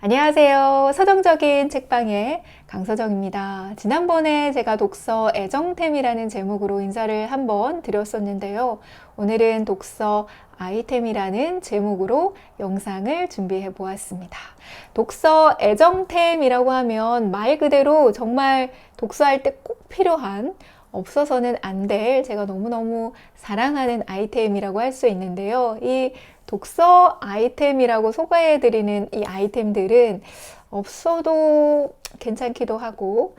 안녕하세요. 서정적인 책방의 강서정입니다. 지난번에 제가 독서 애정템이라는 제목으로 인사를 한번 드렸었는데요. 오늘은 독서 아이템이라는 제목으로 영상을 준비해 보았습니다. 독서 애정템이라고 하면 말 그대로 정말 독서할 때 꼭 필요한 없어서는 안 될 제가 너무너무 사랑하는 아이템이라고 할 수 있는데요. 이 독서 아이템이라고 소개해드리는 이 아이템들은 없어도 괜찮기도 하고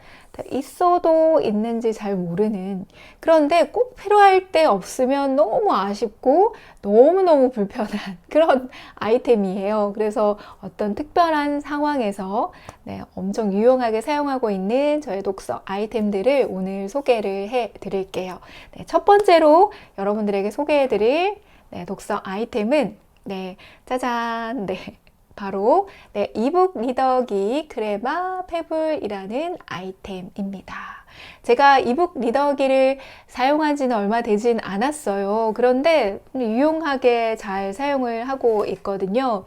있어도 있는지 잘 모르는 그런데 꼭 필요할 때 없으면 너무 아쉽고 너무너무 불편한 그런 아이템이에요. 그래서 어떤 특별한 상황에서 네, 엄청 유용하게 사용하고 있는 저의 독서 아이템들을 오늘 소개를 해 드릴게요. 네, 첫 번째로 여러분들에게 소개해 드릴 네, 독서 아이템은 네, 짜잔. 네. 바로 네, 이북 리더기 크레마 페블이라는 아이템입니다. 제가 이북 리더기를 사용한 지는 얼마 되진 않았어요. 그런데 유용하게 잘 사용을 하고 있거든요.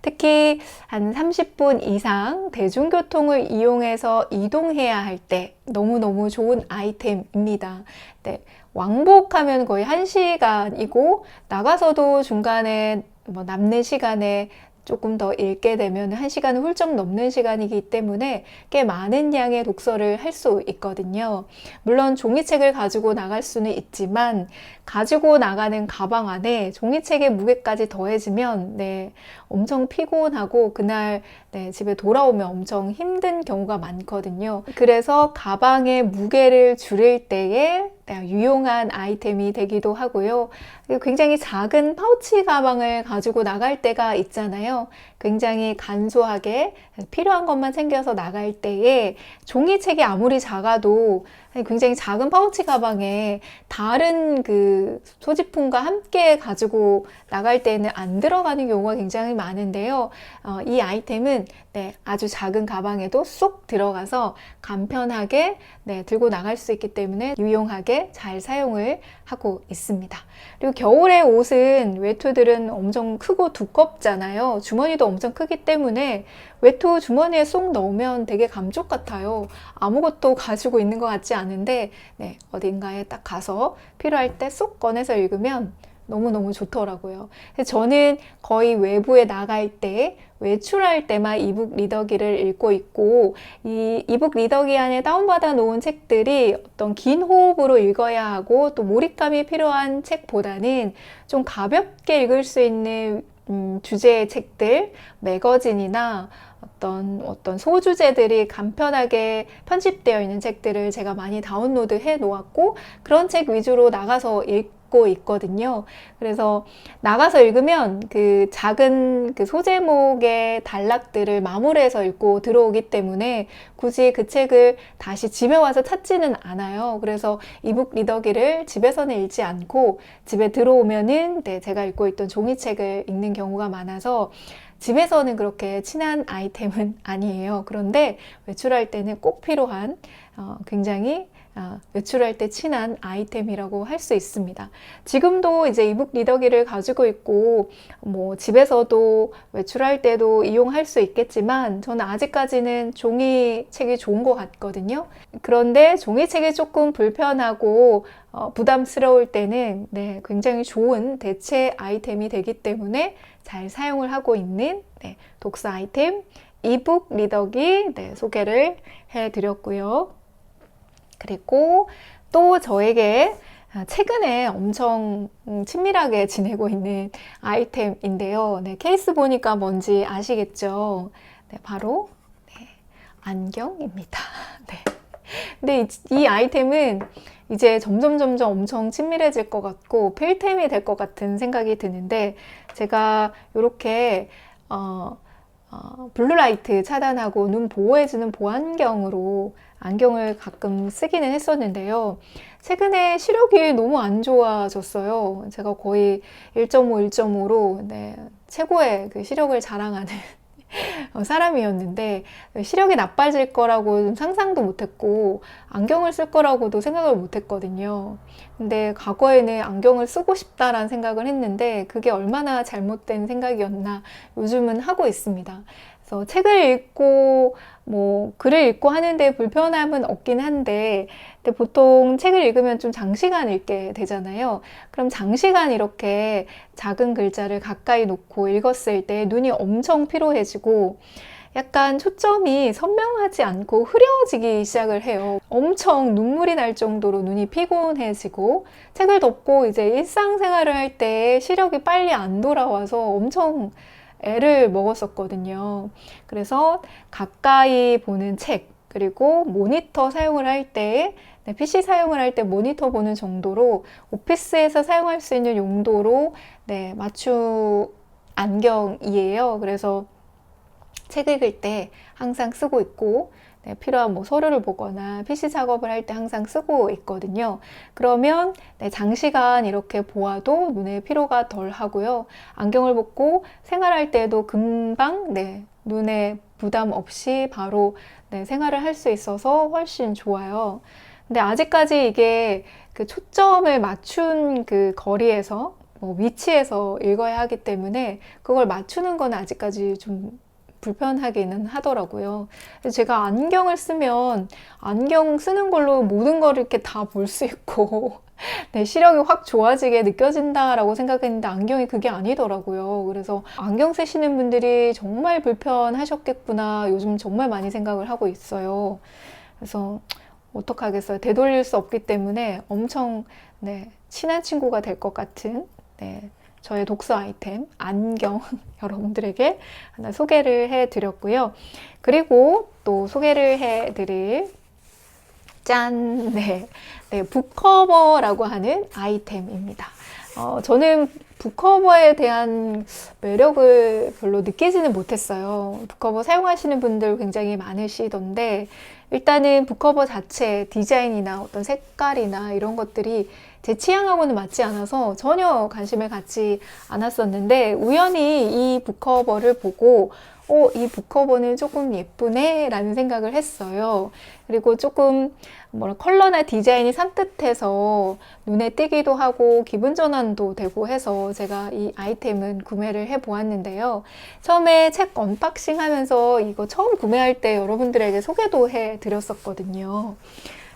특히 한 30분 이상 대중교통을 이용해서 이동해야 할 때 너무너무 좋은 아이템입니다. 네, 왕복하면 거의 1시간이고 나가서도 중간에 뭐 남는 시간에 조금 더 읽게 되면 한 시간은 훌쩍 넘는 시간이기 때문에 꽤 많은 양의 독서를 할 수 있거든요. 물론 종이책을 가지고 나갈 수는 있지만 가지고 나가는 가방 안에 종이책의 무게까지 더해지면 네, 엄청 피곤하고 그날 네, 집에 돌아오면 엄청 힘든 경우가 많거든요. 그래서 가방의 무게를 줄일 때에 네, 유용한 아이템이 되기도 하고요. 굉장히 작은 파우치 가방을 가지고 나갈 때가 있잖아요. 굉장히 간소하게 필요한 것만 챙겨서 나갈 때에 종이책이 아무리 작아도 굉장히 작은 파우치 가방에 다른 그 소지품과 함께 가지고 나갈 때는 안 들어가는 경우가 굉장히 많은데요. 어, 이 아이템은 네, 아주 작은 가방에도 쏙 들어가서 간편하게 네, 들고 나갈 수 있기 때문에 유용하게 잘 사용을 하고 있습니다. 그리고 겨울에 옷은 외투들은 엄청 크고 두껍잖아요. 주머니도 엄청 크기 때문에 외투 주머니에 쏙 넣으면 되게 감쪽 같아요. 아무것도 가지고 있는 것 같지 않은데 네, 어딘가에 딱 가서 필요할 때 쏙 꺼내서 읽으면 너무너무 좋더라고요. 저는 거의 외부에 나갈 때 외출할 때만 이북 리더기를 읽고 있고 이 이북 리더기 안에 다운받아 놓은 책들이 어떤 긴 호흡으로 읽어야 하고 또 몰입감이 필요한 책보다는 좀 가볍게 읽을 수 있는 음, 주제의 책들, 매거진이나 어떤 어떤 소주제들이 간편하게 편집되어 있는 책들을 제가 많이 다운로드 해 놓았고 그런 책 위주로 나가서 읽고 있거든요. 그래서 나가서 읽으면 그 작은 그 소제목의 단락들을 마무리해서 읽고 들어오기 때문에 굳이 그 책을 다시 집에 와서 찾지는 않아요. 그래서 이북 리더기를 집에서는 읽지 않고 집에 들어오면은 네, 제가 읽고 있던 종이책을 읽는 경우가 많아서 집에서는 그렇게 친한 아이템은 아니에요. 그런데 외출할 때는 꼭 필요한 어, 굉장히 어, 외출할 때 친한 아이템이라고 할 수 있습니다. 지금도 이제 이북 리더기를 가지고 있고 뭐 집에서도 외출할 때도 이용할 수 있겠지만 저는 아직까지는 종이책이 좋은 것 같거든요. 그런데 종이책이 조금 불편하고 어, 부담스러울 때는 네, 굉장히 좋은 대체 아이템이 되기 때문에 잘 사용을 하고 있는 네, 독서 아이템 이북 리더기 네, 소개를 해드렸고요. 그리고 또 저에게 최근에 엄청 친밀하게 지내고 있는 아이템인데요. 네, 케이스 보니까 뭔지 아시겠죠? 네, 바로 네, 안경입니다. 네. 근데 이, 이, 아이템은 이제 점점 점점 엄청 친밀해질 것 같고 필템이 될 것 같은 생각이 드는데 제가 이렇게 어, 어, 블루라이트 차단하고 눈 보호해주는 보안경으로 안경을 가끔 쓰기는 했었는데요. 최근에 시력이 너무 안 좋아졌어요. 제가 거의 1.5, 1.5로 네, 최고의 그 시력을 자랑하는 어, 사람이었는데 시력이 나빠질 거라고 상상도 못했고 안경을 쓸 거라고도 생각을 못했거든요. 근데 과거에는 안경을 쓰고 싶다라는 생각을 했는데 그게 얼마나 잘못된 생각이었나 요즘은 하고 있습니다. 그래서 책을 읽고 뭐 글을 읽고 하는데 불편함은 없긴 한데 근데 보통 책을 읽으면 좀 장시간 읽게 되잖아요. 그럼 장시간 이렇게 작은 글자를 가까이 놓고 읽었을 때 눈이 엄청 피로해지고 약간 초점이 선명하지 않고 흐려지기 시작을 해요. 엄청 눈물이 날 정도로 눈이 피곤해지고 책을 덮고 이제 일상생활을 할 때 시력이 빨리 안 돌아와서 엄청 애를 먹었었거든요. 그래서 가까이 보는 책, 그리고 모니터 사용을 할 때, 네, PC 사용을 할 때 모니터 보는 정도로 오피스에서 사용할 수 있는 용도로 네, 맞춤 안경이에요. 그래서 책 읽을 때 항상 쓰고 있고, 네, 필요한 뭐 서류를 보거나 PC 작업을 할 때 항상 쓰고 있거든요. 그러면 네, 장시간 이렇게 보아도 눈에 피로가 덜 하고요. 안경을 벗고 생활할 때도 금방 네, 눈에 부담 없이 바로 네, 생활을 할 수 있어서 훨씬 좋아요. 근데 아직까지 이게 그 초점을 맞춘 그 거리에서 뭐 위치에서 읽어야 하기 때문에 그걸 맞추는 건 아직까지 좀 불편하기는 하더라고요. 제가 안경을 쓰면 안경 쓰는 걸로 모든 걸 이렇게 다 볼 수 있고 네, 시력이 확 좋아지게 느껴진다라고 생각했는데 안경이 그게 아니더라고요. 그래서 안경 쓰시는 분들이 정말 불편하셨겠구나 요즘 정말 많이 생각을 하고 있어요. 그래서 어떡하겠어요. 되돌릴 수 없기 때문에 엄청 네, 친한 친구가 될 것 같은 네, 저의 독서 아이템 안경 여러분들에게 하나 소개를 해 드렸고요. 그리고 또 소개를 해 드릴 짠! 네. 네, 북커버라고 하는 아이템입니다. 어, 저는 북커버에 대한 매력을 별로 느끼지는 못했어요. 북커버 사용하시는 분들 굉장히 많으시던데, 일단은 북커버 자체 디자인이나 어떤 색깔이나 이런 것들이 제 취향하고는 맞지 않아서 전혀 관심을 갖지 않았었는데 우연히 이 북커버를 보고 어, 이 북커버는 조금 예쁘네 라는 생각을 했어요. 그리고 조금 뭐라 컬러나 디자인이 산뜻해서 눈에 띄기도 하고 기분 전환도 되고 해서 제가 이 아이템은 구매를 해 보았는데요. 처음에 책 언박싱 하면서 이거 처음 구매할 때 여러분들에게 소개도 해 드렸었거든요.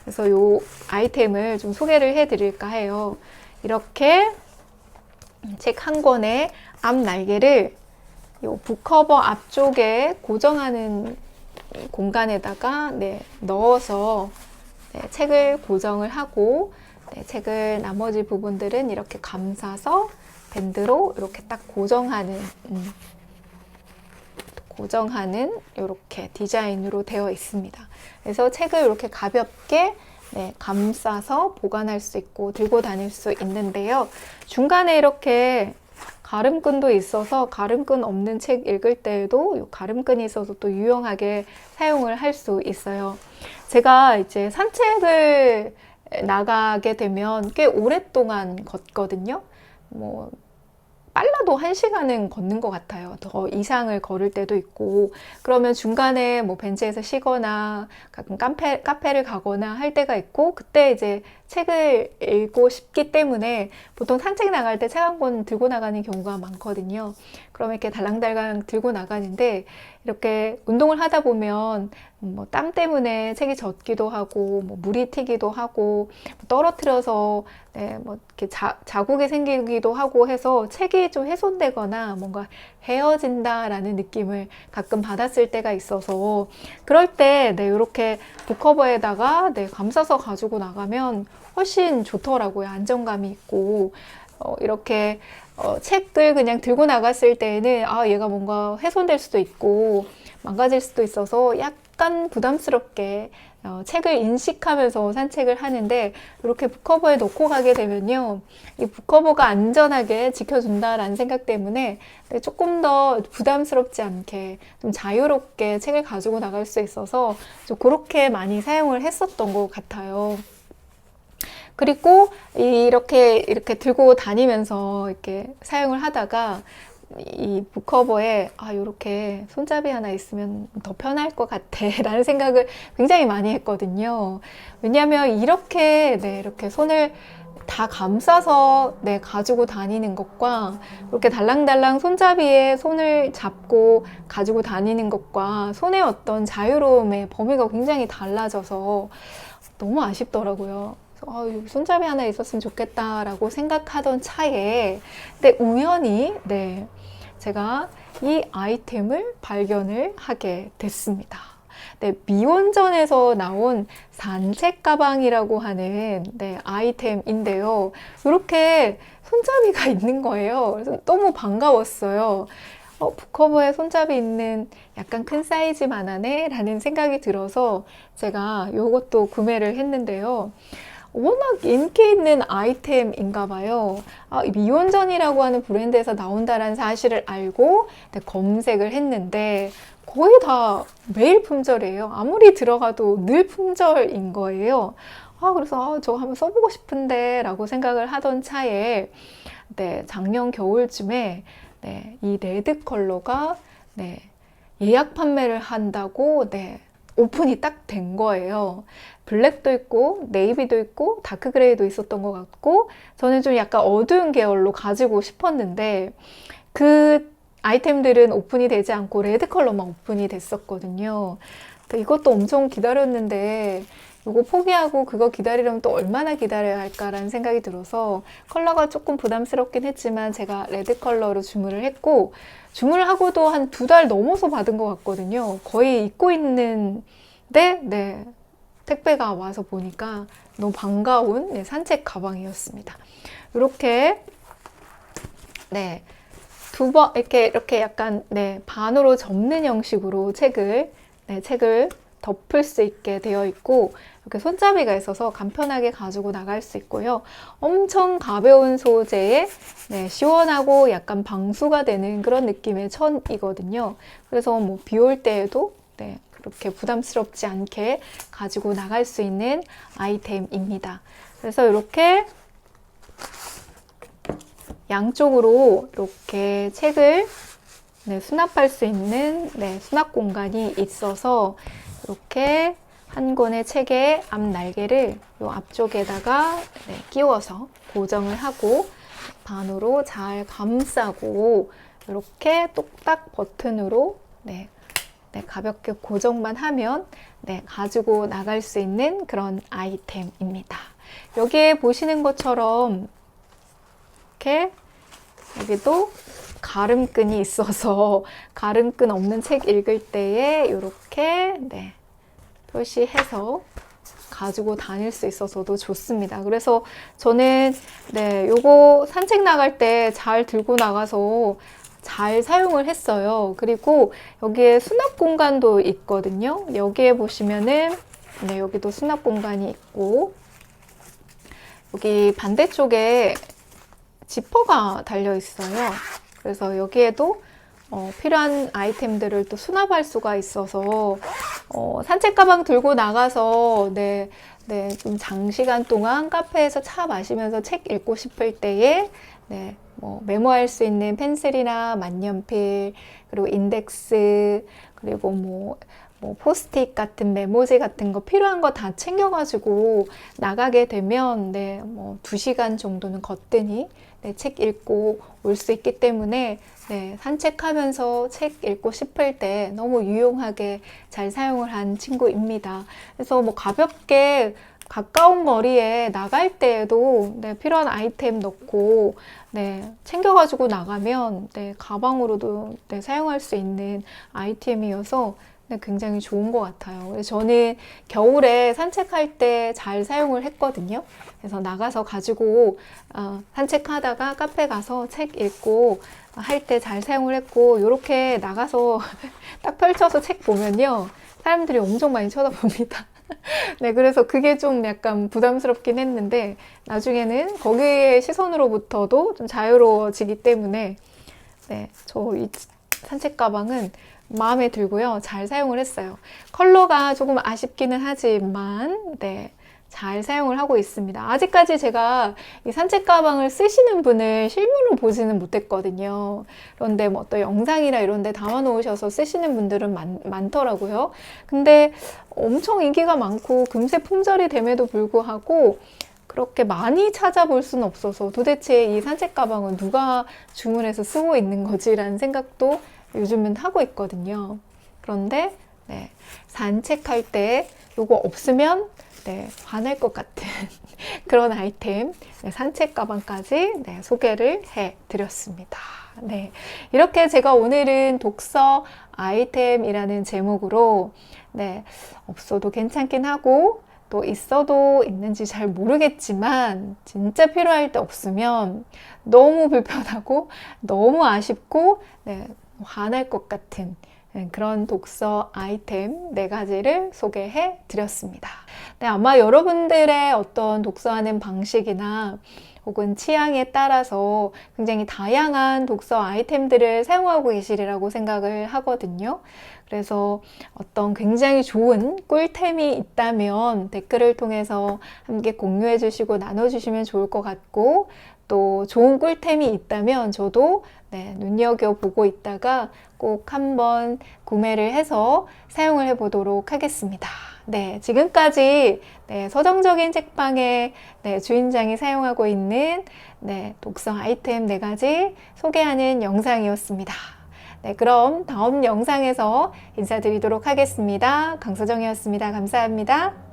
그래서 이 아이템을 좀 소개를 해 드릴까 해요. 이렇게 책 한 권의 앞 날개를 이 북커버 앞쪽에 고정하는 공간에다가 네, 넣어서 네, 책을 고정을 하고 네, 책을 나머지 부분들은 이렇게 감싸서 밴드로 이렇게 딱 고정하는 음, 고정하는 이렇게 디자인으로 되어 있습니다. 그래서 책을 이렇게 가볍게 네, 감싸서 보관할 수 있고 들고 다닐 수 있는데요. 중간에 이렇게 가름끈도 있어서 가름끈 없는 책 읽을 때에도 이 가름끈이 있어서 또 유용하게 사용을 할 수 있어요. 제가 이제 산책을 나가게 되면 꽤 오랫동안 걷거든요. 뭐 빨라도 한 시간은 걷는 것 같아요. 더 이상을 걸을 때도 있고, 그러면 중간에 뭐 벤치에서 쉬거나 가끔 카페, 카페를 가거나 할 때가 있고, 그때 이제 책을 읽고 싶기 때문에 보통 산책 나갈 때 책 한 권 들고 나가는 경우가 많거든요. 그러면 이렇게 달랑달랑 들고 나가는데, 이렇게 운동을 하다 보면 뭐 땀 때문에 책이 젖기도 하고, 뭐 물이 튀기도 하고, 떨어뜨려서 네, 뭐 이렇게 자, 자국이 생기기도 하고 해서 책이 좀 훼손되거나 뭔가 헤어진다라는 느낌을 가끔 받았을 때가 있어서 그럴 때 네, 이렇게 북커버에다가 네, 감싸서 가지고 나가면 훨씬 좋더라고요. 안정감이 있고 어, 이렇게 어, 책들 그냥 들고 나갔을 때에는 아 얘가 뭔가 훼손될 수도 있고 망가질 수도 있어서 약간 부담스럽게 어, 책을 인식하면서 산책을 하는데 이렇게 북커버에 놓고 가게 되면요 이 북커버가 안전하게 지켜준다라는 생각 때문에 조금 더 부담스럽지 않게 좀 자유롭게 책을 가지고 나갈 수 있어서 좀 그렇게 많이 사용을 했었던 것 같아요. 그리고 이렇게 이렇게 들고 다니면서 이렇게 사용을 하다가 이 북커버에 아 이렇게 손잡이 하나 있으면 더 편할 것 같아라는 생각을 굉장히 많이 했거든요. 왜냐하면 이렇게 네 이렇게 손을 다 감싸서 네, 가지고 다니는 것과 이렇게 달랑달랑 손잡이에 손을 잡고 가지고 다니는 것과 손의 어떤 자유로움의 범위가 굉장히 달라져서 너무 아쉽더라고요. 아, 손잡이 하나 있었으면 좋겠다라고 생각하던 차에 근데 우연히 네, 제가 이 아이템을 발견을 하게 됐습니다. 네, 미원전에서 나온 산책 가방이라고 하는 네, 아이템인데요. 이렇게 손잡이가 있는 거예요. 그래서 너무 반가웠어요. 어, 북커버에 손잡이 있는 약간 큰 사이즈만 하네? 라는 생각이 들어서 제가 이것도 구매를 했는데요. 워낙 인기 있는 아이템인가 봐요. 아, 이 미원전이라고 하는 브랜드에서 나온다는 사실을 알고 네, 검색을 했는데 거의 다 매일 품절이에요. 아무리 들어가도 늘 품절인 거예요. 아, 그래서 아, 저거 한번 써보고 싶은데 라고 생각을 하던 차에 네, 작년 겨울쯤에 네, 이 레드 컬러가 네, 예약 판매를 한다고 네, 오픈이 딱 된 거예요. 블랙도 있고 네이비도 있고 다크 그레이도 있었던 것 같고 저는 좀 약간 어두운 계열로 가지고 싶었는데 그 아이템들은 오픈이 되지 않고 레드 컬러만 오픈이 됐었거든요. 또 이것도 엄청 기다렸는데 이거 포기하고 그거 기다리려면 또 얼마나 기다려야 할까라는 생각이 들어서 컬러가 조금 부담스럽긴 했지만 제가 레드 컬러로 주문을 했고 주문을 하고도 한 두 달 넘어서 받은 것 같거든요. 거의 입고 있는데 네 택배가 와서 보니까 너무 반가운 네, 산책 가방이었습니다. 이렇게 네. 두 번 이렇게 이렇게 약간 네, 반으로 접는 형식으로 책을 네, 책을 덮을 수 있게 되어 있고 이렇게 손잡이가 있어서 간편하게 가지고 나갈 수 있고요. 엄청 가벼운 소재에 네, 시원하고 약간 방수가 되는 그런 느낌의 천이거든요. 그래서 뭐 비 올 때에도 네, 그렇게 부담스럽지 않게 가지고 나갈 수 있는 아이템입니다. 그래서 이렇게 양쪽으로 이렇게 책을 네, 수납할 수 있는 네, 수납 공간이 있어서 이렇게 한 권의 책의 앞 날개를 이 앞쪽에다가 네, 끼워서 고정을 하고 반으로 잘 감싸고 이렇게 똑딱 버튼으로 네, 네, 가볍게 고정만 하면 네, 가지고 나갈 수 있는 그런 아이템입니다. 여기에 보시는 것처럼 이렇게 여기도 가름끈이 있어서 가름끈 없는 책 읽을 때에 이렇게 네, 표시해서 가지고 다닐 수 있어서도 좋습니다. 그래서 저는 네, 요거 산책 나갈 때 잘 들고 나가서 잘 사용을 했어요. 그리고 여기에 수납 공간도 있거든요. 여기에 보시면은 네, 여기도 수납 공간이 있고 여기 반대쪽에 지퍼가 달려 있어요. 그래서 여기에도 어, 필요한 아이템들을 또 수납할 수가 있어서 어, 산책 가방 들고 나가서 네, 네, 좀 장시간 동안 카페에서 차 마시면서 책 읽고 싶을 때에 네, 뭐 메모할 수 있는 펜슬이나 만년필 그리고 인덱스 그리고 뭐, 뭐 포스트잇 같은 메모지 같은 거 필요한 거 다 챙겨가지고 나가게 되면 네, 뭐두 시간 정도는 거뜬히 네, 책 읽고 올 수 있기 때문에 네, 산책하면서 책 읽고 싶을 때 너무 유용하게 잘 사용을 한 친구입니다. 그래서 뭐 가볍게 가까운 거리에 나갈 때에도 네, 필요한 아이템 넣고 네, 챙겨가지고 나가면 네, 가방으로도 네, 사용할 수 있는 아이템이어서 네, 굉장히 좋은 것 같아요. 저는 겨울에 산책할 때 잘 사용을 했거든요. 그래서 나가서 가지고 어, 산책하다가 카페 가서 책 읽고 할 때 잘 사용을 했고 이렇게 나가서 딱 펼쳐서 책 보면요. 사람들이 엄청 많이 쳐다봅니다. 네, 그래서 그게 좀 약간 부담스럽긴 했는데 나중에는 거기의 시선으로부터도 좀 자유로워지기 때문에 네, 저 이 산책 가방은 마음에 들고요. 잘 사용을 했어요. 컬러가 조금 아쉽기는 하지만, 네. 잘 사용을 하고 있습니다. 아직까지 제가 이 산책 가방을 쓰시는 분을 실물로 보지는 못했거든요. 그런데 뭐 또 영상이나 이런 데 담아 놓으셔서 쓰시는 분들은 많, 많더라고요. 근데 엄청 인기가 많고 금세 품절이 됨에도 불구하고 그렇게 많이 찾아볼 수는 없어서 도대체 이 산책 가방은 누가 주문해서 쓰고 있는 거지라는 생각도 요즘은 하고 있거든요. 그런데 네, 산책할 때 요거 없으면 네, 화날 것 같은 그런 아이템 네, 산책 가방까지 네, 소개를 해 드렸습니다. 네, 이렇게 제가 오늘은 독서 아이템이라는 제목으로 네, 없어도 괜찮긴 하고 또 있어도 있는지 잘 모르겠지만 진짜 필요할 때 없으면 너무 불편하고 너무 아쉽고 네, 화날 것 같은 네, 그런 독서 아이템 네 가지를 소개해 드렸습니다. 네, 아마 여러분들의 어떤 독서하는 방식이나 혹은 취향에 따라서 굉장히 다양한 독서 아이템들을 사용하고 계시리라고 생각을 하거든요. 그래서 어떤 굉장히 좋은 꿀템이 있다면 댓글을 통해서 함께 공유해 주시고 나눠 주시면 좋을 것 같고 또 좋은 꿀템이 있다면 저도 네, 눈여겨보고 있다가 꼭 한번 구매를 해서 사용을 해보도록 하겠습니다. 네, 지금까지 네, 서정적인 책방의 네, 주인장이 사용하고 있는 네, 독서 아이템 네 가지 소개하는 영상이었습니다. 네, 그럼 다음 영상에서 인사드리도록 하겠습니다. 강서정이었습니다. 감사합니다.